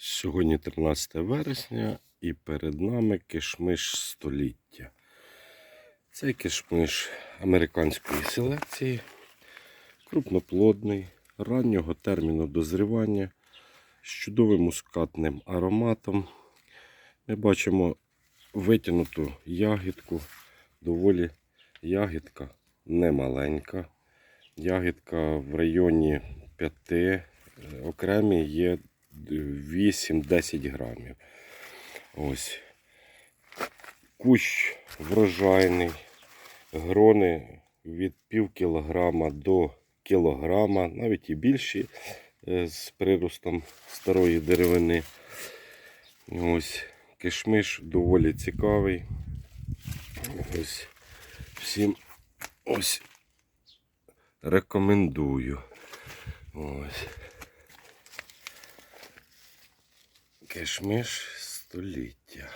Сьогодні 13 вересня і перед нами кишмиш століття. Цей кишмиш американської селекції, крупноплодний, раннього терміну дозрівання, з чудовим мускатним ароматом. Ми бачимо витягнуту ягідку, доволі ягідка немаленька. Ягідка в районі 5, окремі є 8-10 грамів. Ось. Кущ врожайний, грони від пів кілограма до кілограма, навіть і більші е, з приростом старої деревини. Ось. Кишмиш доволі цікавий. Ось. Всім ось рекомендую. Ось. Кешміш століття.